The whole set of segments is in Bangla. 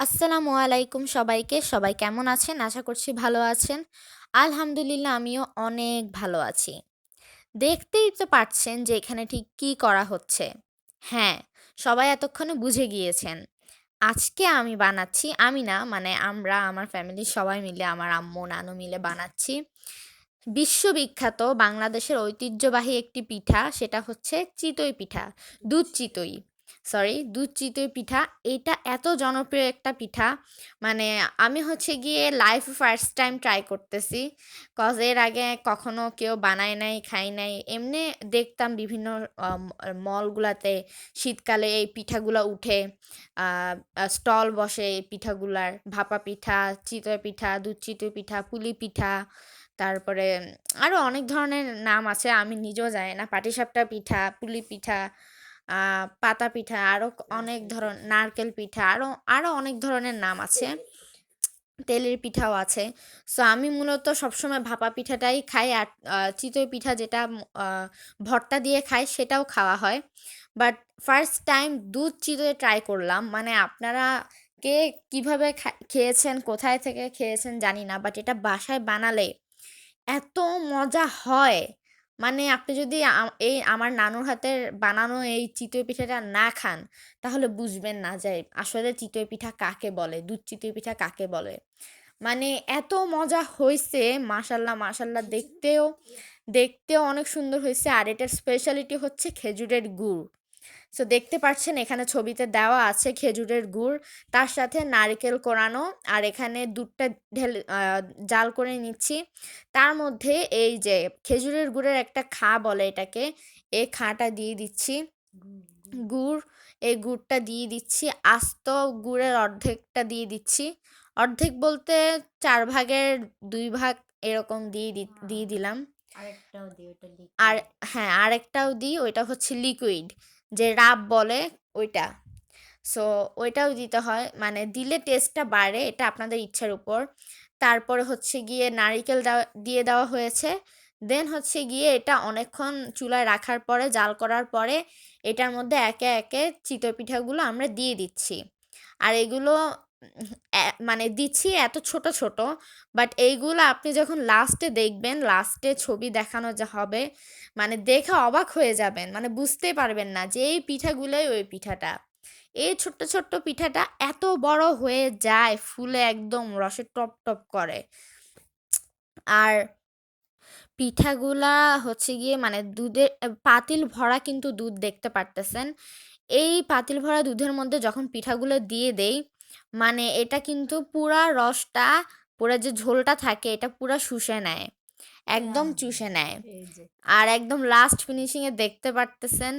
আসসালামু আলাইকুম সবাইকে। সবাই কেমন আছেন? আশা করছি ভালো আছেন। আলহামদুলিল্লাহ আমিও অনেক ভালো আছি। দেখতেই তো পারছেন যে এখানে ঠিক কি করা হচ্ছে। হ্যাঁ, সবাই এতক্ষণে বুঝে গিয়েছেন। আজকে আমি বানাচ্ছি, আমি না মানে আমরা আমার ফ্যামিলির সবাই মিলে আমার আম্মু, নানু মিলে বানাচ্ছি। বিশ্ববিখ্যাত বাংলাদেশের ঐতিহ্যবাহী একটি পিঠা সেটা হচ্ছে চিতই পিঠা, দুধ চিতই। সরি দুধ চিতই পিঠা। এটা এত জনপ্রিয় একটা পিঠা। মানে আমি হচ্ছে গিয়ে লাইফ ফার্স্ট টাইম ট্রাই করতেছি। কজ এর আগে কখনো কেউ বানায় নাই খাই নাই। এমনি দেখতাম বিভিন্ন মলগুলাতে শীতকালে এই পিঠাগুলো উঠে। স্টল বসে এই পিঠাগুলার। ভাপা পিঠা, চিতই পিঠা, দুধ চিতই পিঠা, পুলি পিঠা, তারপরে আরও অনেক ধরনের নাম আছে। আমি নিজেও জানি না। পাটিসাপটা পিঠা, পুলি পিঠা পাতা পিঠা আরও অনেক ধরন নারকেল পিঠা আরও আরও অনেক ধরনের নাম আছে। তেলের পিঠাও আছে। সো আমি মূলত সবসময় ভাপা পিঠাটাই খাই আর চিতই পিঠা যেটা ভর্তা দিয়ে খাই সেটাও খাওয়া হয়। বাট ফার্স্ট টাইম দুধ চিতই ট্রাই করলাম। মানে আপনারা কে কীভাবে খেয়েছেন কোথায় থেকে খেয়েছেন জানি না বাট এটা বাসায় বানালে এত মজা হয়। মানে আপনি যদি এই আমার নানুর হাতের বানানো এই চিতই পিঠাটা না খান, তাহলে বুঝবেন না যে আসলে চিতই পিঠা কাকে বলে, দুধ চিতই পিঠা কাকে বলে। মানে এত মজা হয়েছে মাসাল্লাহ মাসাল্লাহ দেখতেও দেখতেও অনেক সুন্দর হয়েছে আর এটার স্পেশালিটি হচ্ছে খেজুরের গুড়। সো দেখতে পাচ্ছেন এখানে ছবিতে দেওয়া আছে খেজুরের গুড় তার সাথে নারকেল কোরানো আর এখানে দুধটা ঢেলে জাল করে নিচ্ছি। তার মধ্যে এই যে খেজুরের গুড়ের একটা খা বলে এটাকে এই খাটা দিয়ে দিচ্ছি। গুড় এই গুড়টা দিয়ে দিচ্ছি। আস্ত গুড়ের অর্ধেকটা দিয়ে দিচ্ছি। অর্ধেক বলতে চার ভাগের দুই ভাগ এরকম দিয়ে দিয়ে দিলাম। আর হ্যাঁ আরেকটাও দিই ওইটা হচ্ছে লিকুইড যে রাব বলে ওইটা। সো ওইটাও দিতে হয়। মানে দিলে টেস্টটা বাড়ে, এটা আপনাদের ইচ্ছার উপর। তারপরে হচ্ছে গিয়ে নারিকেল দিয়ে দেওয়া হয়েছে। দেন হচ্ছে গিয়ে এটা অনেকক্ষণ চুলায় রাখার পরে, জাল করার পরে, এটার মধ্যে একে একে চিতই পিঠাগুলো আমরা দিয়ে দিচ্ছি। আর এগুলো মানে দিচ্ছি এত ছোট ছোট। বাট এইগুলো আপনি যখন লাস্টে দেখবেন লাস্টে ছবি দেখানো যা হবে মানে দেখে অবাক হয়ে যাবেন। মানে বুঝতে পারবেন না যে এই পিঠাগুলোই ওই পিঠাটা। এই ছোট্ট ছোট্ট পিঠাটা এত বড় হয়ে যায়, ফুলে একদম রসে টপ টপ করে। আর পিঠাগুলা হচ্ছে গিয়ে মানে দুধের পাতিল ভরা কিন্তু দুধ দেখতে পারতেছেন। এই পাতিল ভরা দুধের মধ্যে যখন পিঠাগুলো দিয়ে দেই মানে এটা কিন্তু পুরা রসটা পুরা যে ঝোলটা থাকে এটা পুরা শুষে নেয় একদম হ্যাঁ, চুষে নেয়। আর একদম লাস্ট ফিনিশিং এ দেখতে পারতেছেন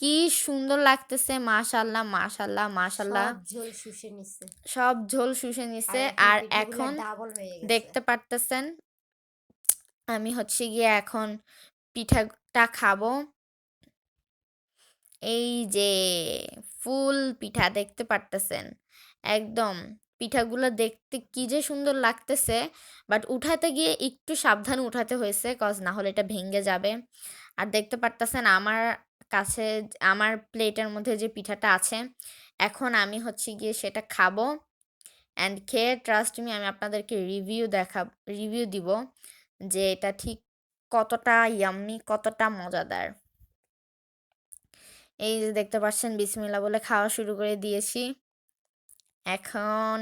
কি সুন্দর লাগতেছে মাশাল্লাহ মাশাল্লাহ মাশাল্লাহ। ঝোল শুষে নিছে। সব ঝোল শুষে নিছে আর এখন দেখতে পারতেছেন আমি হচ্ছে গিয়ে এখন পিঠাটা খাব। এই যে ফুল পিঠা দেখতে পারতেছেন। একদম। পিঠাগুলো দেখতে কি যে সুন্দর লাগতেছে। বাট উঠাতে গিয়ে একটু সাবধানে উঠাতে হয়েছে কজ না হলে এটা ভেঙে যাবে। আর দেখতে পারতেছেন আমার কাছে আমার প্লেটের মধ্যে যে পিঠাটা আছে, এখন আমি হচ্ছে গিয়ে সেটা খাব। অ্যান্ড খেয়ে ট্রাস্ট মি আমি আপনাদেরকে রিভিউ দেখা রিভিউ দিব যে এটা ঠিক কতটা ইয়াম্মি কতটা মজাদার। এই যে দেখতে পাচ্ছেন বিসমিল্লা বলে খাওয়া শুরু করে দিয়েছি। এখন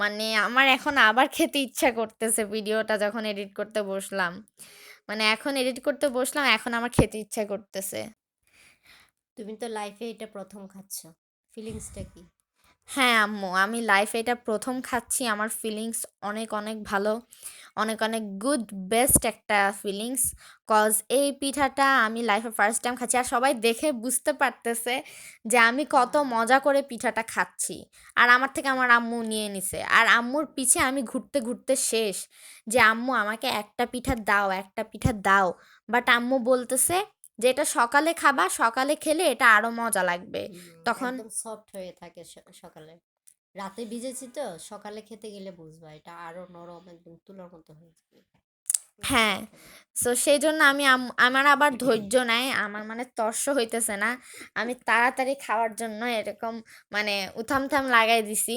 মানে আমার এখন আবার খেতে ইচ্ছা করতেছে ভিডিওটা যখন এডিট করতে বসলাম। মানে এখন এডিট করতে বসলাম, এখন আমার খেতে ইচ্ছা করতেছে। তুমি তো লাইফে এটা প্রথম খাচ্ছ। ফিলিংসটা কি? হ্যাঁ আম্মু। আমি লাইফে এটা প্রথম খাচ্ছি। আমার ফিলিংস অনেক অনেক ভালো। অনেক অনেক গুড বেস্ট একটা ফিলিংস কজ এই পিঠাটা আমি লাইফে ফার্স্ট টাইম খাচ্ছি। আর সবাই দেখে বুঝতে পারতেছে যে আমি কত মজা করে পিঠাটা খাচ্ছি। আর আমার থেকে আমার আম্মু নিয়ে নিছে। আর আম্মুর পিছে আমি ঘুরতে ঘুরতে শেষ। যে আম্মু আমাকে একটা পিঠা দাও, একটা পিঠা দাও। বাট আম্মু বলতেছে যে এটা সকালে খাবা সকালে খেলে এটা আরও মজা লাগবে। তখন সফট হয়ে থাকে সকালে। রাতে ভিজেছি তো সকালে খেতে গেলে বুঝবা এটা আরও নরম একদম তুলার মতো হয়ে যাবে। হ্যাঁ সো সেই জন্য আমি আমার আবার ধৈর্য নাই আমার মানে তর্স হইতেছে না। আমি তাড়াতাড়ি খাওয়ার জন্য এরকম মানে উথামথাম লাগাই দিছি।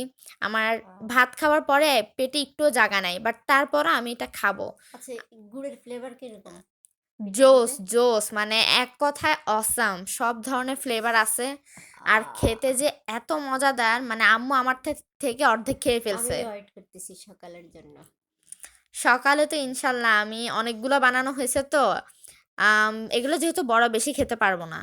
আমার ভাত খাওয়ার পরে পেটে একটুও জাগা নাই বাট তারপরও আমি এটা খাব। আচ্ছা গুড়ের ফ্লেভার কীরকম? জোস জোস মানে এক কথায় অসাম সব ধরনের ফ্লেভার আছে। আর খেতে যে এত মজাদার মানে আম্মু আমার থে- থেকে অর্ধেক খেয়ে ফেলছে। ওয়েট করতেছি সকালের জন্য। সকালে তো ইনশাল্লাহ আমি অনেকগুলো বানানো হয়েছে তো আম, এগুলো যেহেতু বড় বেশি খেতে পারব না।